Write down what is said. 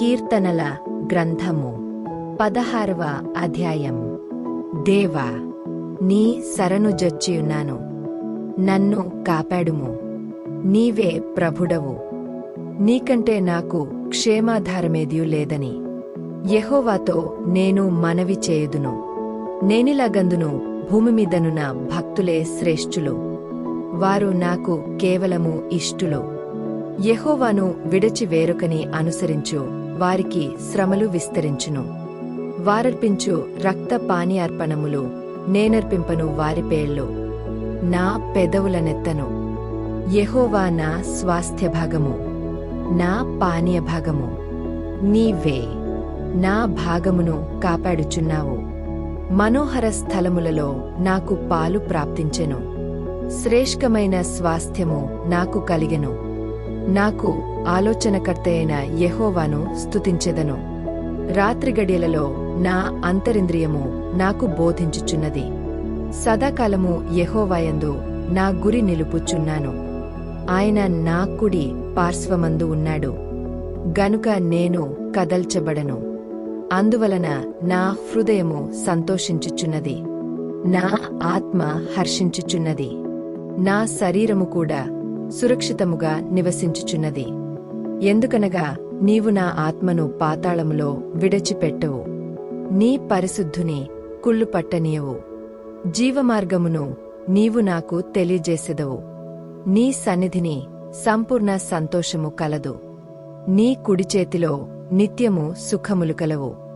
కీర్తనల గ్రంథము పదహారవ అధ్యాయం. దేవా నీ శరణు జొచ్చియున్నాను నన్ను కాపాడుము. నీవే ప్రభుడవు. నీకంటే నాకు క్షేమాధారమేదియు లేదని. యహోవాతో నేను మనవి చేయుదును. నేనిలాగందును భూమి మీదనున్న భక్తులే శ్రేష్ఠులు. వారు నాకు కేవలము ఇష్టులు. యెహోవాను విడచి వేరొకని అనుసరించు. వారికి శ్రమలు విస్తరించును. వారర్పించు రక్త పానీయార్పణములు నేనర్పింపను వారి పేళ్ళు. నా పెదవులనెత్తను యహోవా నా స్వాస్థ్య భాగము నా పానీయ భాగము నీవే నా భాగమును కాపాడుచున్నావు. మనోహర స్థలములలో నాకు పాలు ప్రాప్తించెను. శ్రేష్ఠమైన స్వాస్థ్యము నాకు కలిగెను. నాకు ఆలోచనకర్తయైన యహోవాను స్తుతించెదను. రాత్రిగడియలలో నా అంతరింద్రియము నాకు బోధించుచున్నది. సదాకాలము యహోవాయందు నా గురి నిలుపుచున్నాను. ఆయన నా కుడి పార్శ్వమందు ఉన్నాడు. గనుక నేను కదల్చబడను. అందువలన నా హృదయము సంతోషించుచున్నది. నా ఆత్మ హర్షించుచున్నది. నా శరీరము కూడా సురక్షితముగా నివసించుచున్నది. ఎందుకనగా నీవు నా ఆత్మను పాతాళములో విడచిపెట్టవు. నీ పరిశుద్ధుని కుళ్ళుపట్టనీయవు జీవమార్గమును నీవు నాకు తెలియజేసెదవు. నీ సన్నిధిని సంపూర్ణ సంతోషము కలదు. నీ కుడిచేతిలో నిత్యము సుఖములు కలవు.